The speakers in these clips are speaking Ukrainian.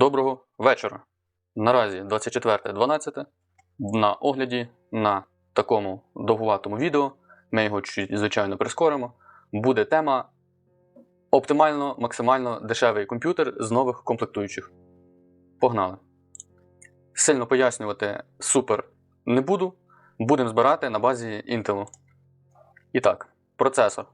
Доброго вечора. Наразі 24.12. На огляді на такому довгуватому відео. Ми його звичайно, прискоримо. Буде тема оптимально, максимально дешевий комп'ютер з нових комплектуючих. Погнали. Сильно пояснювати супер не буду. Будемо збирати на базі Intel. І так, процесор.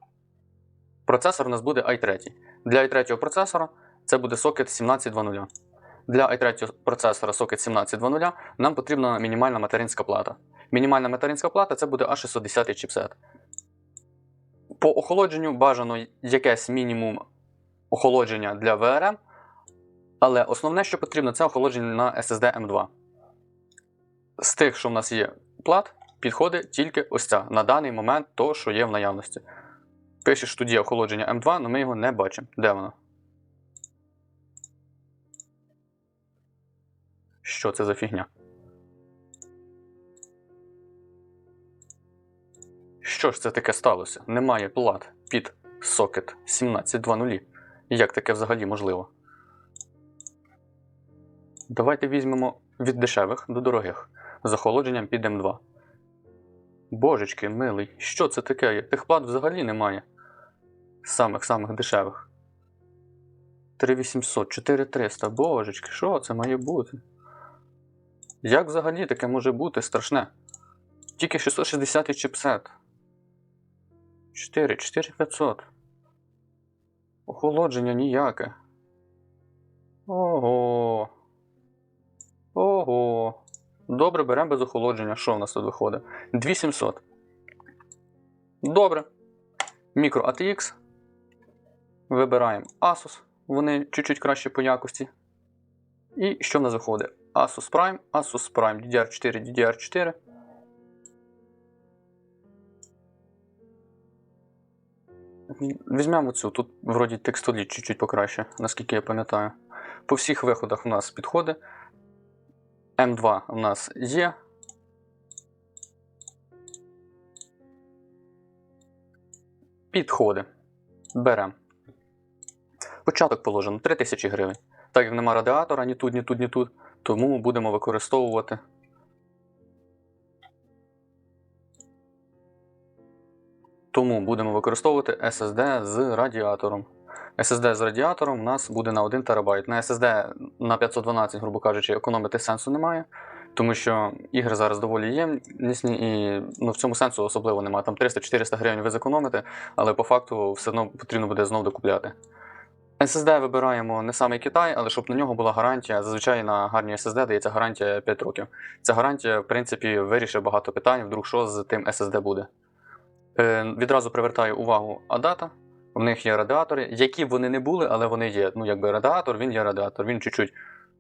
Процесор у нас буде i3. Для i3 процесора це буде сокет 1720. Для i3 процесора сокет 1720 нам потрібна мінімальна материнська плата. Мінімальна материнська плата це буде A610 чіпсет. По охолодженню бажано якесь мінімум охолодження для VRM, але основне, що потрібно, це охолодження на SSD M2. З тих, що в нас є плат, підходить тільки ось ця на даний момент то, що є в наявності. Пише, що є охолодження M2, але ми його не бачимо. Де воно? Що це за фігня? Що ж це таке сталося? Немає плат під сокет 1720. Як таке взагалі можливо? Давайте візьмемо від дешевих до дорогих з охолодженням під М2. Божечки, милий, що це таке? Тих плат взагалі немає. Самих-самих дешевих. 3800, 4300. Божечки, що це має бути? Як взагалі таке може бути страшне? Тільки 660 чіпсет. 4, 4500. Охолодження ніяке. Ого. Ого. Добре, беремо без охолодження. Що в нас тут виходить? 2700. Добре. Micro ATX. Вибираємо Asus. Вони чуть-чуть краще по якості. І що в нас виходить? Asus Prime, Asus Prime DDR4, DDR4. Візьмемо цю, тут вроді текстоліт чуть-чуть покраще, наскільки я пам'ятаю. По всіх виходах у нас підходить. М2 у нас є. Підходи. Беремо. Початок положено 3000 гривень. Так як нема радіатора ні тут, ні тут, ні тут, тому будемо використовувати. Тому будемо використовувати SSD з радіатором. SSD з радіатором у нас буде на 1 ТБ. На SSD на 512, грубо кажучи, економити сенсу немає, тому що ігри зараз доволі ємнісні і ну, в цьому сенсу особливо немає. Там 300-400 гривень ви зекономите, але по факту все одно потрібно буде знову докупляти. SSD вибираємо не саме Китай, але щоб на нього була гарантія. Зазвичай на гарні SSD дається гарантія 5 років. Ця гарантія, в принципі, вирішить багато питань, вдруг що з тим SSD буде. Е, відразу привертаю увагу ADATA. У них є радіатори, які б вони не були, але вони є. Ну, якби радіатор, він є радіатор. Він чуть-чуть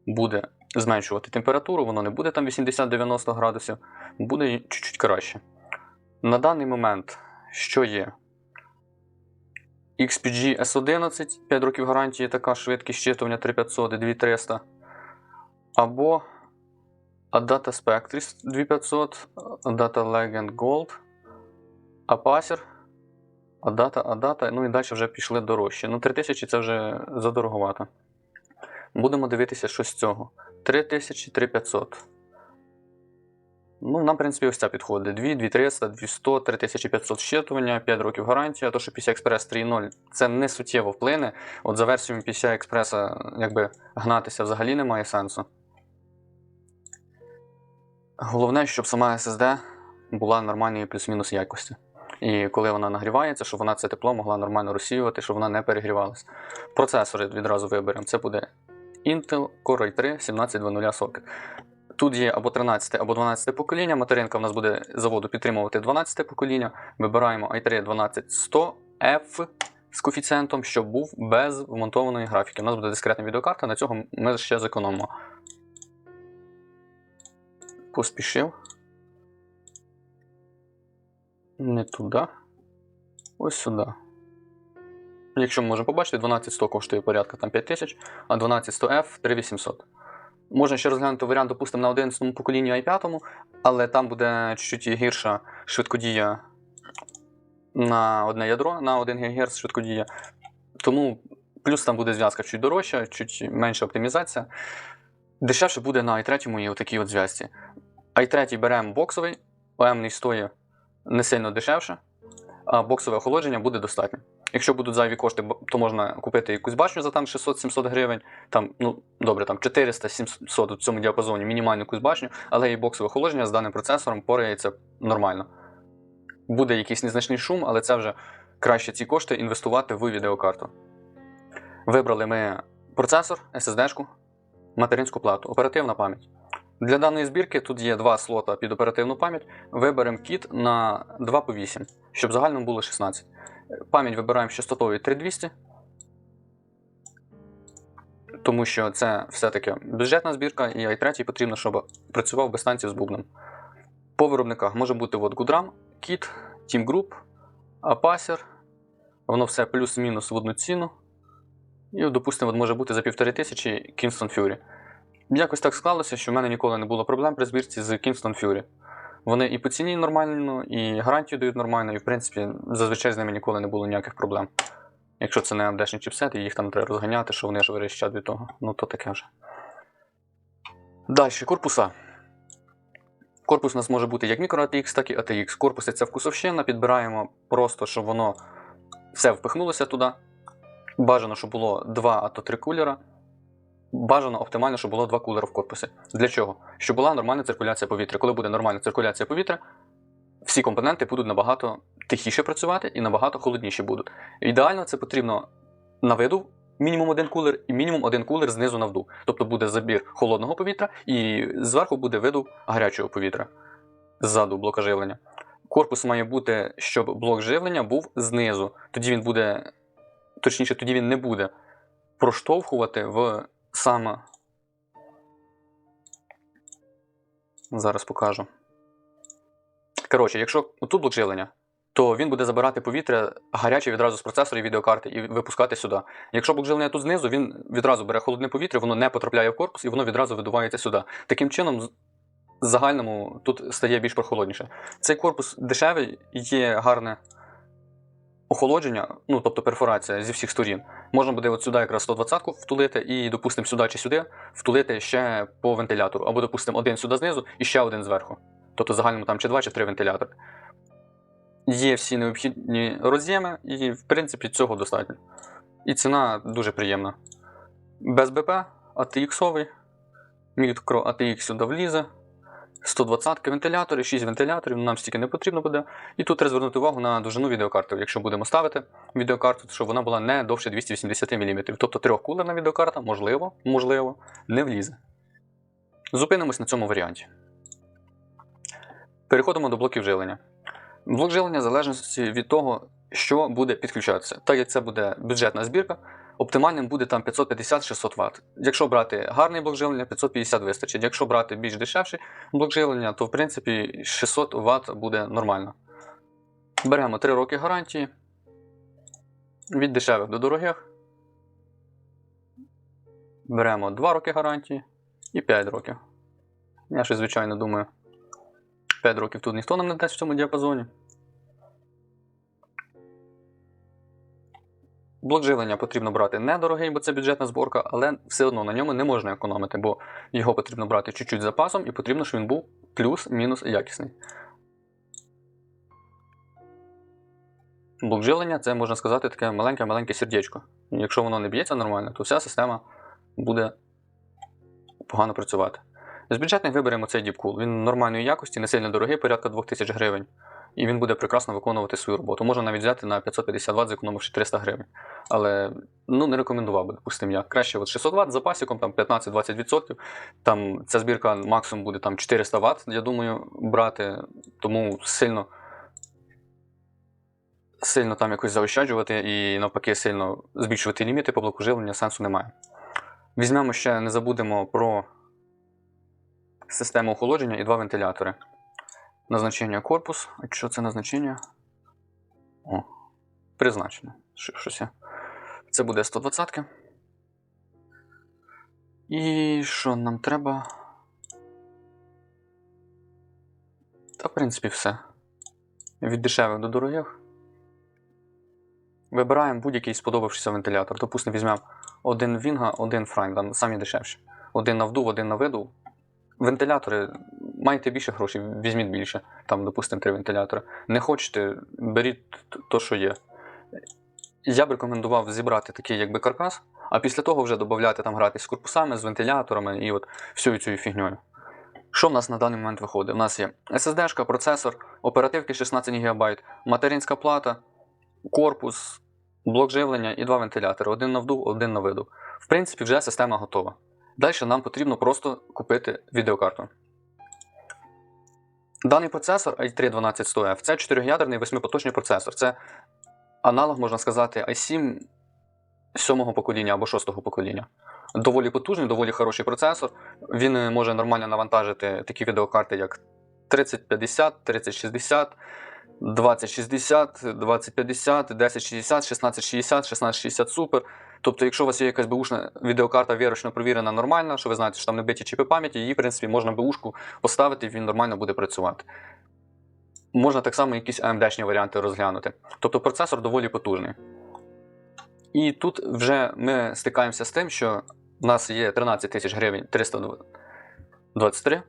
буде зменшувати температуру, воно не буде там 80-90 градусів, буде чуть-чуть краще. На даний момент, що є? XPG S11, 5 років гарантії, така швидкість щитування 3500 і 2300. Або Adata Spectris 2500, Adata Legend Gold, Apacer, Adata, Adata, ну і далі вже пішли дорожче. Ну, 3000 це вже задороговато. Будемо дивитися щось з цього. 3000, 3500. Ну, нам, в принципі, ось ця підходить. 2, 2300, 200, 3500 щитування, 5 років гарантія. То, що PCI Express 3.0 це не суттєво вплине. От за версією PCI Express якби гнатися взагалі немає сенсу. Головне, щоб сама SSD була нормальної плюс-мінус якості. І коли вона нагрівається, щоб вона це тепло могла нормально розсіювати, щоб вона не перегрівалася. Процесори відразу виберемо. Це буде Intel Core i3 1720 socket. Тут є або 13, або 12 покоління. Материнка в нас буде заводу підтримувати 12 покоління. Вибираємо i3 12100F з коефіцієнтом, щоб був без вмонтованої графіки. У нас буде дискретна відеокарта, на цього ми ще зекономимо. Поспішив. Не туди. Ось сюди. Якщо ми можемо побачити, 12100 коштує порядка там 5000, а 12100F 3800. Можна ще розглянути варіант, допустимо, на 11 поколінні i5, але там буде чуть-чуть гірша швидкодія на одне ядро на 1 ГГц швидкодія. Тому Плюс там буде зв'язка чуть дорожча, чуть менша оптимізація. Дешевше буде на i3 і отакій от зв'язці. i3 беремо боксовий, ОМ стоїть не сильно дешевше, а боксове охолодження буде достатньо. Якщо будуть зайві кошти, то можна купити якусь башню за там 600-700 гривень, там, ну добре, там 400-700 у цьому діапазоні, мінімальну якусь башню, але і боксове охолодження з даним процесором порається нормально. Буде якийсь незначний шум, але це вже краще ці кошти інвестувати в відеокарту. Вибрали ми процесор, SSD-шку, материнську плату, оперативна пам'ять. Для даної збірки тут є два слота під оперативну пам'ять. Виберемо кіт на 2 по 8, щоб загально було 16. Пам'ять вибираємо з частотою 3200, тому що це все-таки бюджетна збірка, і i3 потрібно, щоб працював без станції з бубном. По виробниках може бути от Goodram, Kit, Team Group, Apacer. Воно все плюс-мінус в одну ціну. І, допустимо, може бути за 1500 Kingston Fury. Якось так склалося, що в мене ніколи не було проблем при збірці з Kingston Fury. Вони і по ціні нормально, і гарантію дають нормально, і в принципі зазвичай з ними ніколи не було ніяких проблем. Якщо це не AMD-шні чіпсети, їх там треба розганяти, що вони ж верещать від того. Ну то таке вже. Далі, корпуса. Корпус у нас може бути як мікро ATX, так і ATX. Корпуси це вкусовщина, підбираємо просто, щоб воно все впихнулося туди. Бажано, щоб було два, а то три кулера. Бажано оптимально, щоб було два кулера в корпусі. Для чого? Щоб була нормальна циркуляція повітря. Коли буде нормальна циркуляція повітря, всі компоненти будуть набагато тихіше працювати і набагато холодніші будуть. Ідеально це потрібно на виду мінімум один кулер і мінімум один кулер знизу на вдув. Тобто буде забір холодного повітря і зверху буде видув гарячого повітря ззаду блока живлення. Корпус має бути, щоб блок живлення був знизу. Тоді він буде, точніше, тоді він не буде проштовхувати в саме. Зараз покажу. Коротше, якщо тут блок живлення, то він буде забирати повітря гаряче відразу з процесора і відеокарти і випускати сюди. Якщо блок живлення тут знизу, він відразу бере холодне повітря, воно не потрапляє в корпус і воно відразу видувається сюди. Таким чином, загальному тут стає більш прохолодніше. Цей корпус дешевий, є гарне охолодження, ну тобто перфорація зі всіх сторін. Можна буде от сюди якраз 120-ку втулити і, допустимо, сюди чи сюди втулити ще по вентилятору. Або, допустимо, один сюди знизу і ще один зверху. Тобто в загальному там чи два, чи три вентилятори. Є всі необхідні роз'єми, і в принципі цього достатньо. І ціна дуже приємна. Без БП, ATX-овий, мікро ATX сюди влізе. 120 вентилятори, 6 вентиляторів, нам стільки не потрібно буде. І тут треба звернути увагу на довжину відеокарти. Якщо будемо ставити відеокарту, щоб вона була не довше 280 мм. Тобто трьохкулерна відеокарта, можливо, можливо, не влізе. Зупинимось на цьому варіанті. Переходимо до блоків живлення. Блок живлення в залежності від того, що буде підключатися. Так як це буде бюджетна збірка, оптимальним буде там 550-600 Вт. Якщо брати гарний блок живлення, 550 вистачить. Якщо брати більш дешевший блок живлення, то в принципі 600 Вт буде нормально. Беремо 3 роки гарантії. Від дешевих до дорогих. Беремо 2 роки гарантії і 5 років. Я ще, звичайно, думаю, 5 років тут ніхто нам не дасть в цьому діапазоні. Блок живлення потрібно брати недорогий, бо це бюджетна зборка, але все одно на ньому не можна економити, бо його потрібно брати чуть-чуть запасом і потрібно, щоб він був плюс-мінус якісний. Блок живлення це можна сказати таке маленьке-маленьке сердечко. Якщо воно не б'ється нормально, то вся система буде погано працювати. З бюджетних виберемо цей діпкул. Він нормальної якості, не сильно дорогий, порядка 2000 гривень. І він буде прекрасно виконувати свою роботу. Можна навіть взяти на 550 Вт, зекономивши 300 гривень. Але ну, не рекомендував би, допустимо, я. Краще от 600 Вт з запасиком, там 15-20%. Там ця збірка максимум буде там 400 Вт, я думаю, брати. Тому сильно, сильно там якось заощаджувати і навпаки сильно збільшувати ліміти по блоку живлення сенсу немає. Візьмемо ще, не забудемо про систему охолодження і два вентилятори. Назначення корпус. А що це назначення? О, призначення. Щось я. Це буде 120. І що нам треба? Та, в принципі, все. Від дешевих до дорогих. Вибираємо будь-який сподобавшийся вентилятор. Допустимо, візьмемо один Вінга, один Фрайм, самі дешевші. Один на вдув, один на видув. Вентилятори, маєте більше грошей, візьміть більше. Там, допустимо, три вентилятори. Не хочете, беріть то, що є. Я б рекомендував зібрати такий якби каркас, а після того вже додати там гратись з корпусами, з вентиляторами і от всю цією фігньою. Що в нас на даний момент виходить? У нас є SSD, процесор, оперативки 16 ГБ, материнська плата, корпус, блок живлення і два вентилятори: один на вдув, один на видув. В принципі, вже система готова. Далі нам потрібно просто купити відеокарту. Даний процесор i3 12100F це 4-ядерний 8-поточний процесор. Це аналог, можна сказати, i7 7-го покоління або 6-го покоління. Доволі потужний, доволі хороший процесор. Він е, може нормально навантажити такі відеокарти, як 3050, 3060, 2060, 2050, 1060, 1660, 1660 Super. Тобто, якщо у вас є якась бушна відеокарта вірочно провірена нормальна, що ви знаєте, що там не биті чіпи пам'яті, її, в принципі, можна бушку поставити, і він нормально буде працювати. Можна так само якісь AMD-шні варіанти розглянути. Тобто процесор доволі потужний. І тут вже ми стикаємося з тим, що в нас є 13 тисяч гривень 323.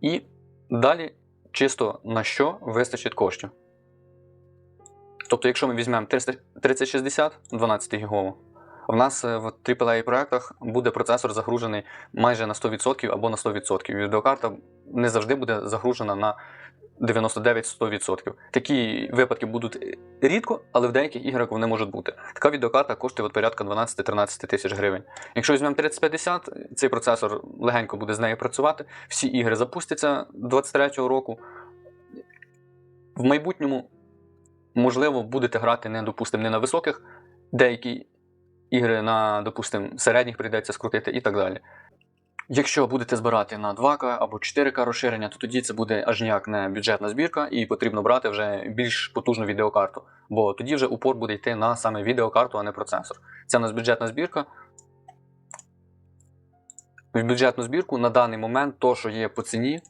І далі чисто на що вистачить коштів. Тобто, якщо ми візьмемо 300 3060 12 гігову, в нас е, в AAA проектах буде процесор загружений майже на 100% або на 100%. Відеокарта не завжди буде загружена на 99-100%. Такі випадки будуть рідко, але в деяких іграх вони можуть бути. Така відеокарта коштує от порядка 12-13 тисяч гривень. Якщо візьмемо 3050, цей процесор легенько буде з нею працювати. Всі ігри запустяться 23-го року. В майбутньому, можливо, будете грати не, допустимо, не на високих, деякі ігри на, допустимо, середніх прийдеться скрутити і так далі. Якщо будете збирати на 2К або 4К розширення, то тоді це буде аж ніяк не бюджетна збірка, і потрібно брати вже більш потужну відеокарту. Бо тоді вже упор буде йти на саме відеокарту, а не процесор. Це у нас бюджетна збірка. В бюджетну збірку на даний момент то, що є по ціні,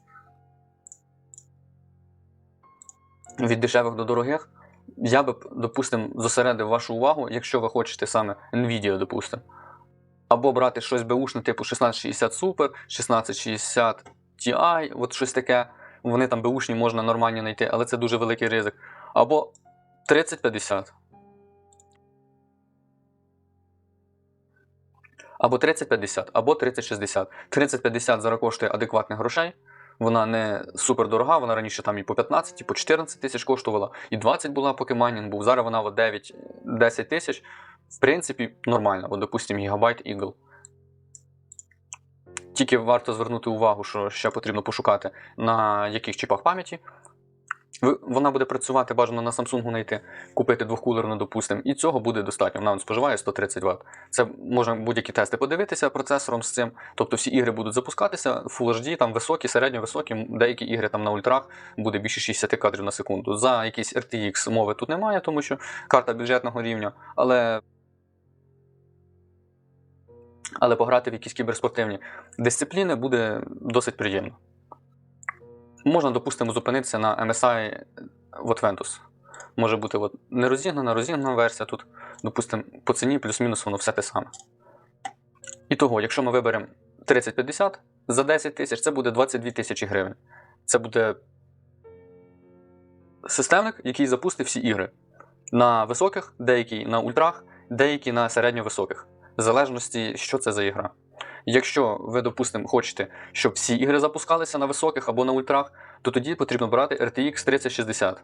від дешевих до дорогих, я би, допустимо, зосередив вашу увагу, якщо ви хочете саме Nvidia, допустимо. Або брати щось беушне, типу 1660 Super, 1660 Ti, от щось таке. Вони там беушні можна нормально знайти, але це дуже великий ризик. Або 3050. Або 3050, або 3060. 3050 зараз коштує адекватних грошей. Вона не супер дорога, вона раніше там і по 15, і по 14 тисяч коштувала, і 20 була, поки майнінг був. Зараз вона 9-10 тисяч. В принципі, нормально, от, допустимо, гігабайт Eagle. Тільки варто звернути увагу, що ще потрібно пошукати, на яких чіпах пам'яті. Вона буде працювати бажано на Samsung знайти, купити двохкулерну, допустимо, і цього буде достатньо. Вона споживає 130 Вт. Це можна будь-які тести подивитися процесором з цим. Тобто всі ігри будуть запускатися, Full HD, там високі, середньо-високі, деякі ігри там на ультрах буде більше 60 кадрів на секунду. За якийсь RTX мови тут немає, тому що карта бюджетного рівня, але. Але пограти в якісь кіберспортивні дисципліни буде досить приємно. Можна, допустимо, зупинитися на MSI от Ventus. Може бути от не розігнана, розігнана версія тут, допустимо, по ціні плюс-мінус воно все те саме. І того, якщо ми виберемо 3050 за 10 тисяч, це буде 22 тисячі гривень. Це буде системник, який запустить всі ігри. На високих, деякі на ультрах, деякі на середньо-високих. В залежності, що це за ігра. Якщо ви, допустимо, хочете, щоб всі ігри запускалися на високих або на ультрах, то тоді потрібно брати RTX 3060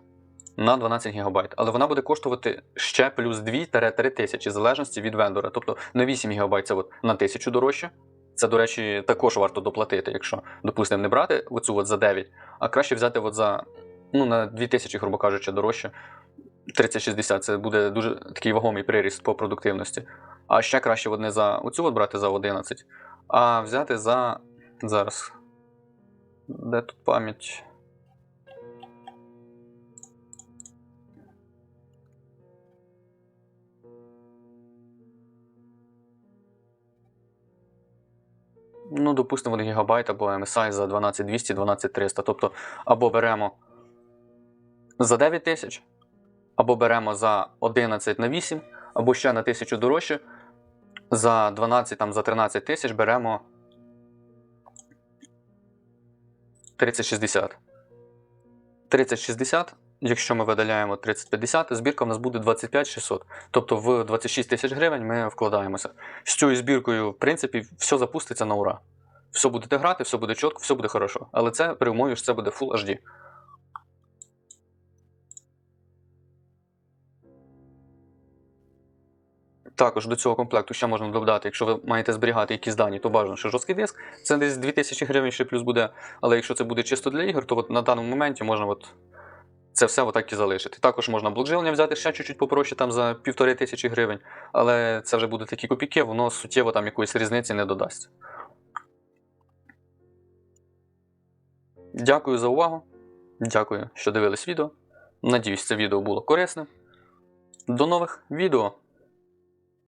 на 12 ГБ. Але вона буде коштувати ще плюс 2-3 тисячі, в залежності від вендора. Тобто на 8 ГБ це от на 1000 дорожче. Це, до речі, також варто доплатити, якщо, допустимо, не брати оцю от за 9, а краще взяти от за ну, на 2000, грубо кажучи, дорожче. 3060 це буде дуже такий вагомий приріст по продуктивності. А ще краще от не за оцю от брати за 11, а взяти за. Зараз. Де тут пам'ять? Ну, допустимо, гігабайт або MSI за 12200, 12300. Тобто, або беремо за 9 тисяч, або беремо за 11 на 8, або ще на 1000 дорожче. За 12 там, за 13 тисяч беремо 3060. 3060, якщо ми видаляємо 3050, збірка в нас буде 25600. Тобто в 26 тисяч гривень ми вкладаємося. З цією збіркою, в принципі, все запуститься на ура. Все будете грати, все буде чітко, все буде хорошо. Але це при умові, що це буде Full HD. Також до цього комплекту ще можна додати, якщо ви маєте зберігати якісь дані, то бажано, що жорсткий диск. Це десь 2000 гривень ще плюс буде. Але якщо це буде чисто для ігор, то от на даному моменті можна от це все отак і залишити. Також можна блокжилення взяти ще чуть-чуть попроще, там за півтори тисячі гривень, але це вже буде такі копійки, воно суттєво там якоїсь різниці не додасть. Дякую за увагу. Дякую, що дивились відео. Надіюсь, це відео було корисним. До нових відео!